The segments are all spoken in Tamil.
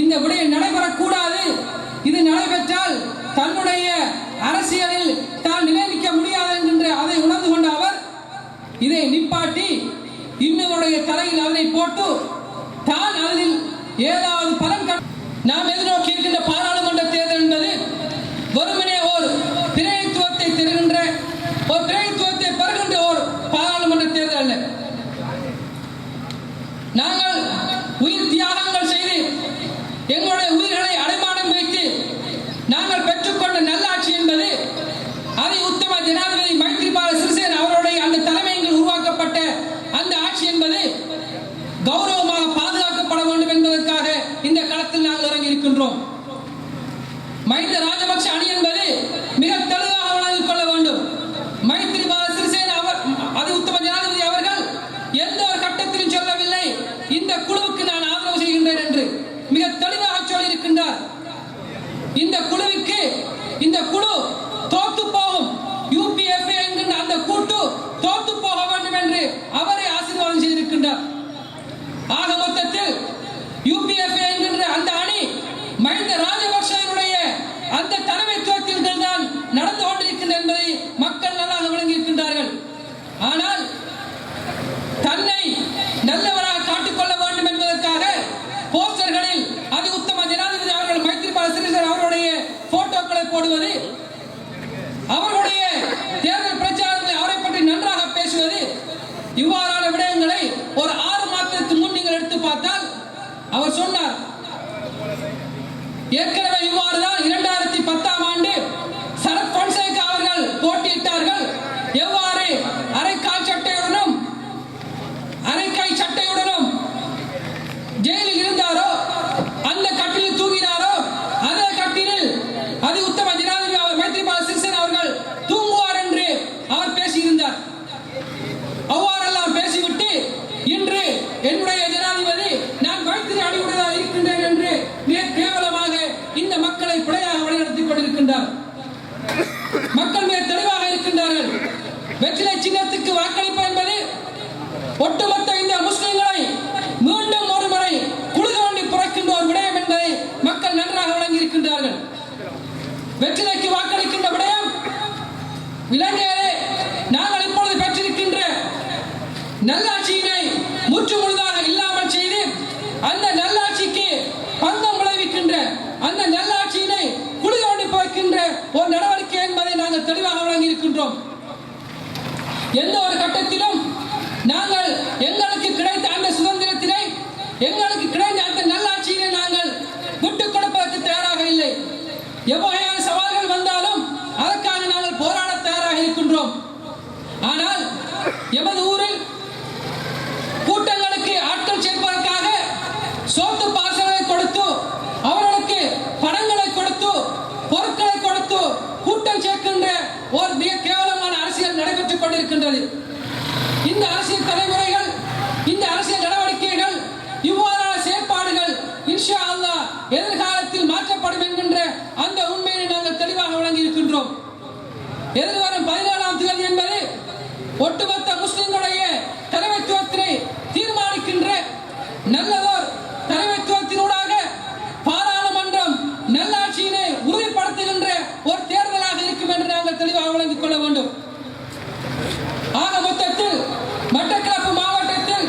இந்த விடயம் நடைபெறக்கூடாது. இது நடைபெற்றால் தன்னுடைய அரசியலில் தான் நிலைநிற்க முடியாது என்று அதை உணர்ந்து கொண்ட அவர் இதை நிப்பாட்டி இன்னவருடைய தலையில் அதனை போட்டு தான் அதில் ஏதோ கொண்டிருக்கின்றோம். மைந்த ராஜபக்ஷ அணி என்பது மிக தெளிவாக உணர்ந்து கொள்ள வேண்டும். மைத்திரிபால சிறிசேன அவர் அது உத்தம ஜனாதிபதி அவர்கள் எந்த ஒரு கட்டத்திலும் சொல்லவில்லை. இந்த குழுவுக்கு நான் ஆதரவு செய்கின்றேன் என்று மிக தெளிவாக சொல்லியிருக்கின்றார். இந்த குழுவிற்கு இந்த குழு கட்சியில சின்னத்துக்கு வாக்களிப்பேன் என்பது ஒட்டுமொத்த எங்களுக்கு கிடைத்த அந்த சுதந்திரத்தினை எங்களுக்கு கிடைத்த அந்த நல்லாட்சியினை நாங்கள் விட்டு கொடுப்பதற்கு தயாராக இல்லை. எவ்வகையான சவால்கள் வந்தாலும் அதற்காக நாங்கள் போராட தயாராக இருக்கின்றோம். ஆனால் எமது ஊரில் கூட்டங்களுக்கு ஆட்கள் சேர்ப்பதற்காக சோத்து பார்சல்களை கொடுத்து அவர்களுக்கு பணங்களை கொடுத்து பொருட்களை கொடுத்து கூட்டம் சேர்க்கின்ற ஒரு மிக கேவலமான அரசியல் நடைபெற்றுக் கொண்டிருக்கின்றது. இந்த அரசியல் தலைவர் எதிர்வரும் பதினேழாம் தேதி என்பது ஒட்டுமொத்த முஸ்லிம்களுடைய தலைமைத்துவத்தினை தீர்மானிக்கின்ற நல்லதோர் தலைமைத்துவத்தினூடாக பாராளுமன்றம் நல்லாட்சியினை உறுதிப்படுத்துகின்ற ஒரு தேர்தலாக இருக்கும் என்று நாங்கள் தெளிவாக வழங்கிக் கொள்ள வேண்டும். ஆக மொத்தத்தில் மட்டக்கிழப்பு மாவட்டத்தில்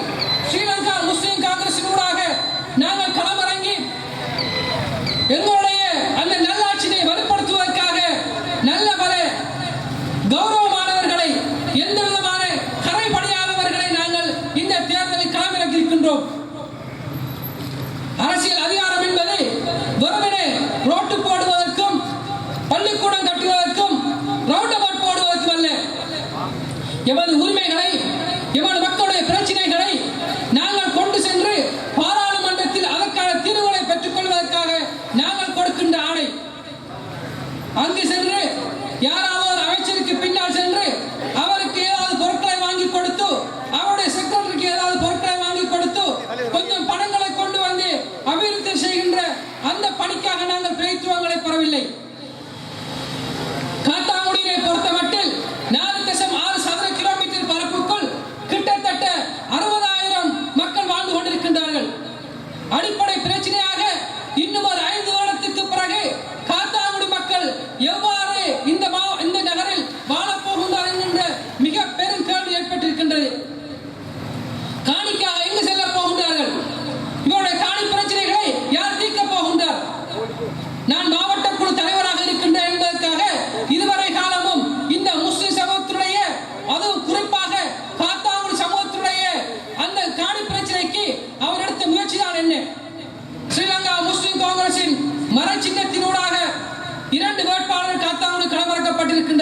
ஸ்ரீலங்கா முஸ்லிம் காங்கிரசினூடாக நாங்கள் களமிறங்கி எங்களுடைய எமது உரிமைகளை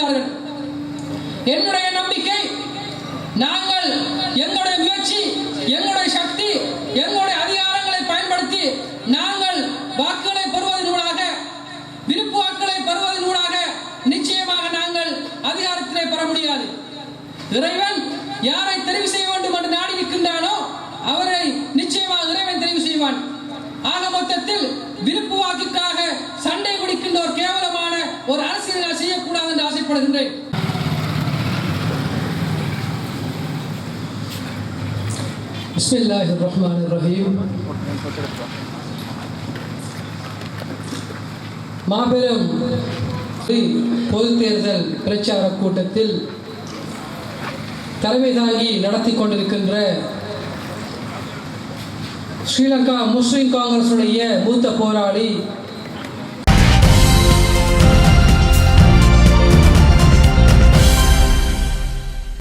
இருந்தவர்கள் என்னுடைய بسم الله الرحمن الرحيم மாபெரும் பொது தேர்தல் பிரச்சார கூட்டத்தில் தலைமை தாங்கி நடத்தி கொண்டிருக்கின்ற ஸ்ரீலங்கா முஸ்லிம் காங்கிரசுடைய மூத்த போராளி